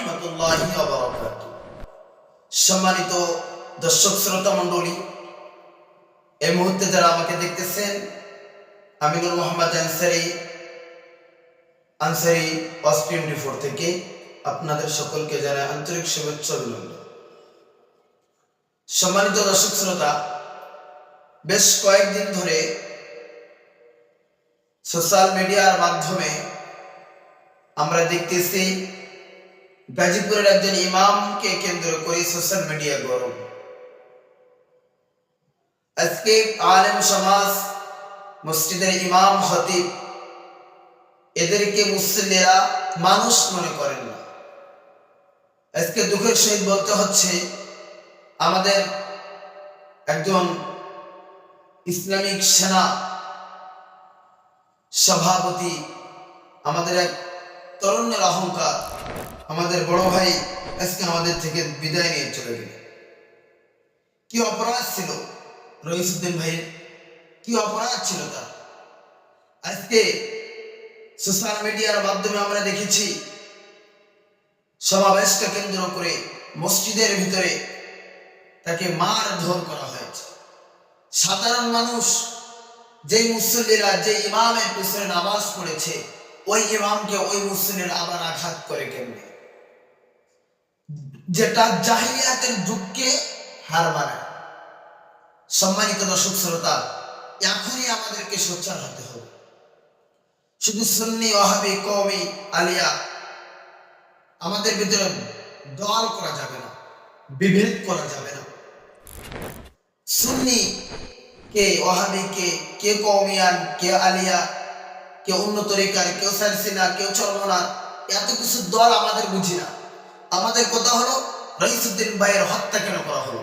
রহমতুল্লাহি সম্মানিত দর্শক শ্রোতা মণ্ডলী, এই মুহূর্তে যারা আমাকে দেখতেছেন আমিনুর মোহাম্মদ আনসারি আনসারি অস্ট্রিম রিফোর্ট থেকে আপনাদের সকলকে জানাই আন্তরিক শুভেচ্ছা অভিনন্দন। সম্মানিত দর্শক শ্রোতা, বেশ কয়েকদিন ধরে সোশ্যাল মিডিয়ার মাধ্যমে আমরা দেখতেছি গাজীপুরের একজন ইমামকে কেন্দ্র করে সোশ্যাল মিডিয়া গরম। আজকে আলেম সমাজ, মসজিদের ইমাম হতিব এদেরকে মুসলিরা মানুষ মনে করেন না। আজকে দুঃখের সহিত বলতে হচ্ছে, আমাদের একজন ইসলামিক সেনা সভাপতি, আমাদের এক তরুণের অহংকার। আমাদের বড় ভাই আজকে আমাদের থেকে বিদায় নিয়ে চলে গেল। কি অপরাধ ছিল রহিসুদ্দিন ভাইয়ের কি অপরাধ ছিল তার? আজকে সোশ্যাল মিডিয়ার মাধ্যমে আমরা দেখেছি, সমাবেশকে কেন্দ্র করে মসজিদের ভিতরে তাকে মার ধর করা হয়েছে। সাধারণ মানুষ, যেই মুসল্লিরা যে ইমামের পিছনে নামাজ পড়েছে, ওই ইমামকে ওই মুসল্লিরা আবার আঘাত করে কেমনে? যেটা জাহিলিয়াতের যুগকে হার মানায় সম্মানিত দর্শক শ্রোতা, এখনই আমাদেরকে সোচ্চার হতে হবে। শুধু সুন্নি ওহাবি কওমি, আলিয়া, আমাদের ভিতরে দল করা যাবে না, বিভেদ করা যাবে না। সুন্নি কে ওহাবি কে কে কৌমিয়ান কে আলিয়া, কে অন্য তরিকার কেউ সারসিনা কেউ চরমনা, এত কিছু দল আমাদের বুঝি না। আমাদের কথা হলো, রইসুদ্দিন ভাইয়ের হত্যা কেন করা হলো?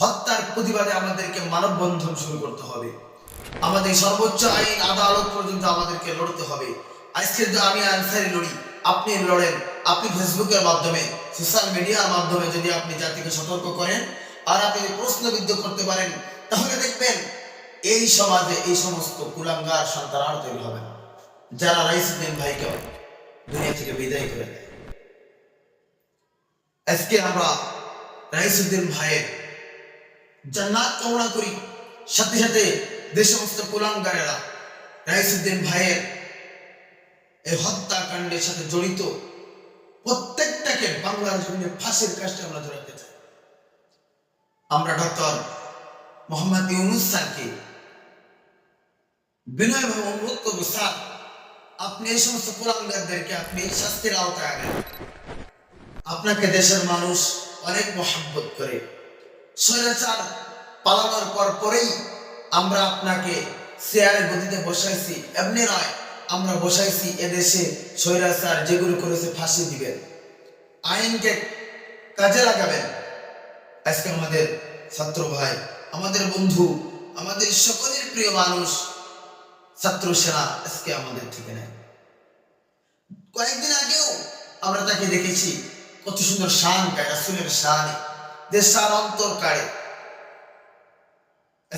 হত্যার প্রতিবাদে আমাদেরকে মানববন্ধন শুরু করতে হবে। আমাদের সর্বোচ্চ আইন, আদালত পর্যন্ত আমাদেরকে লড়তে হবে। আজকে যদি আমি আনসারি লড়ি, আপনি লড়েন, আপনি ফেসবুকের মাধ্যমে, সোশ্যাল মিডিয়ার মাধ্যমে যদি আপনি জাতিকে সতর্ক করেন আর আপনি প্রশ্নবিদ্ধ করতে পারেন, তাহলে দেখবেন এই সমাজে এই সমস্ত কুলাঙ্গার সন্তান আর তৈরি হবে যারা রাইসুদ্দিন ভাইকে দুনিয়া থেকে বিদায় করে দেয়। আজকে আমরা রাইসুদ্দিন ভাইয়ের জান্নাত কামনা করি। সাথে সাথে যে সমস্ত কুলাঙ্গারেরা রাইসুদ্দিন ভাইয়ের এই হত্যাকাণ্ডের সাথে জড়িত প্রত্যেকটাকে বাংলার জন্য ফাঁসির কাজটা আমরা জড়াতে চাই। আমরা ডক্টর মোহাম্মদ ইউনুস স্যারকে বিনয়ভাবে অনুরোধ করব, স্যার, আপনি এই সমস্ত কুলাঙ্গারদেরকে আপনি শাস্তির আওতায় আনেন। আপনাকে দেশের মানুষ অনেক মহাব্বত করে। স্বৈরাচার পালানোর পর পরেই আমরা আপনাকে চেয়ারে গতিতে বসাইছি। এমনি নয়, আমরা বসাইছি এদেশে স্বৈরাচার যেগুলো করেছে ফাঁসি দিবেন। আইনকে কাজে লাগাবেন। আজকে আমাদের ছাত্র ভাই, আমাদের বন্ধু, আমাদের সকলের প্রিয় মানুষ, ছাত্র সেনা আজকে আমাদের থেকে নেয়। কয়েকদিন আগেও আমরা তাকে দেখেছি। কত সুন্দর শান গায় রাসুলের শান। যে শান অন্তর কাড়ে